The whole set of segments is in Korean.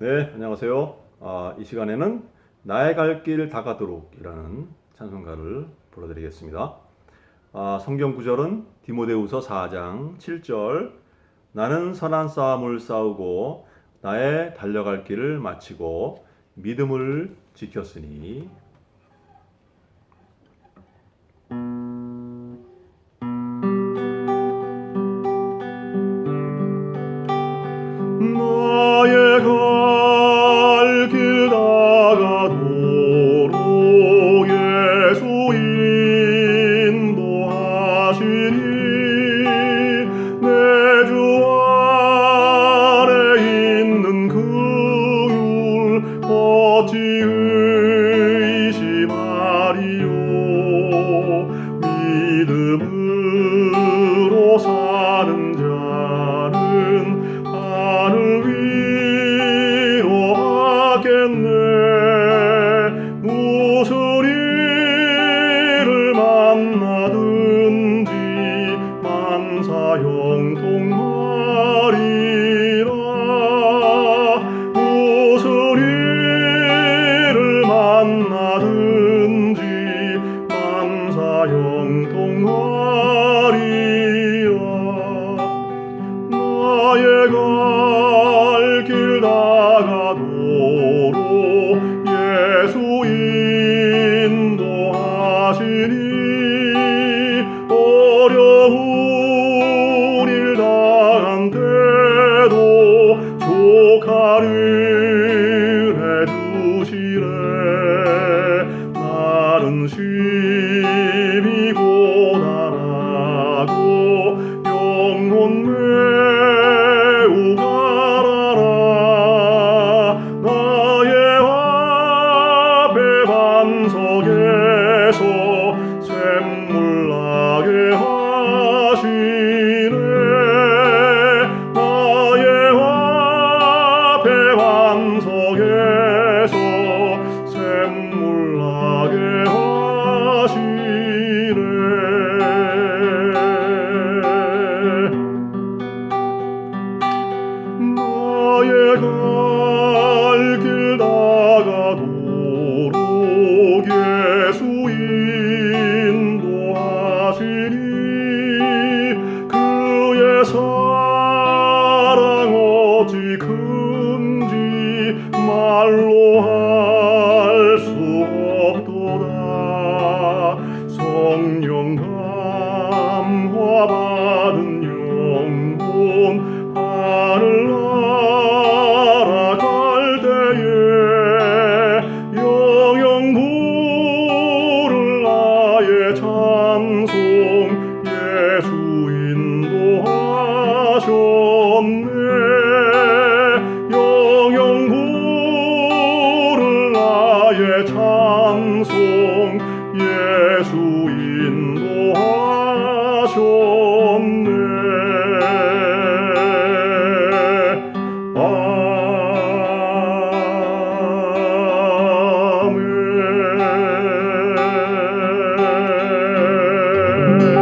네, 안녕하세요. 아, 이 시간에는 나의 갈 길 다가도록이라는 찬송가를 불러드리겠습니다. 아, 성경 구절은 디모데후서 4장 7절 나는 선한 싸움을 싸우고 나의 달려갈 길을 마치고 믿음을 지켰으니 나 만사형통하리라 무슨 일을 만나든지 만사형통하리라 나의 갈길 다가도 조카를 해주시래. 나는 심 예수 인도하셨네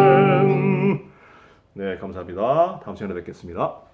아멘. 네, 감사합니다. 다음 시간에 뵙겠습니다.